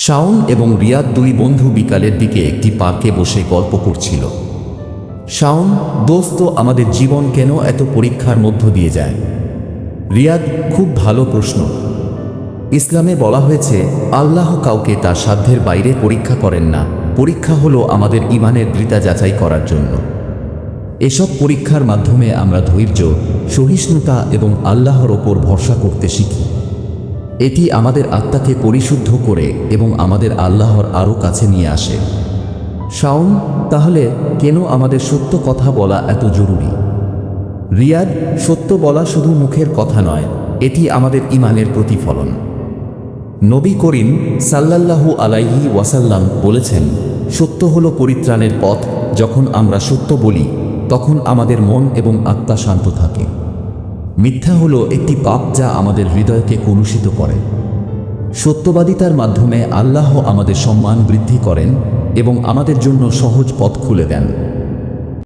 শাওন এবং রিয়াদ দুই বন্ধু বিকালের দিকে একটি পার্কে বসে গল্প করছিল। শাওন, দোস্ত, আমাদের জীবন কেন এত পরীক্ষার মধ্য দিয়ে যায়? রিয়াদ, খুব ভালো প্রশ্ন। ইসলামে বলা হয়েছে, আল্লাহ কাউকে তার সাধ্যের বাইরে পরীক্ষা করেন না। পরীক্ষা হলো আমাদের ইমানের দৃতা যাচাই করার জন্য। এসব পরীক্ষার মাধ্যমে আমরা ধৈর্য, সহিষ্ণুতা এবং আল্লাহর ওপর ভরসা করতে শিখি। এটি আমাদের আত্মাকে পরিশুদ্ধ করে এবং আমাদের আল্লাহর আরও কাছে নিয়ে আসে। শাওন, তাহলে কেন আমাদের সত্য কথা বলা এত জরুরি? রিয়াদ, সত্য বলা শুধু মুখের কথা নয়, এটি আমাদের ইমানের প্রতিফলন। নবী করিম সাল্লাল্লাহু আলাইহি ওয়াসাল্লাম বলেছেন, সত্য হল পরিত্রাণের পথ, যখন আমরা সত্য বলি, তখন আমাদের মন এবং আত্মা শান্ত থাকে। মিথ্যা হলো একটি পাপ যা আমাদের হৃদয়কে কলুষিত করে। সত্যবাদিতার মাধ্যমে আল্লাহ আমাদের সম্মান বৃদ্ধি করেন এবং আমাদের জন্য সহজ পথ খুলে দেন।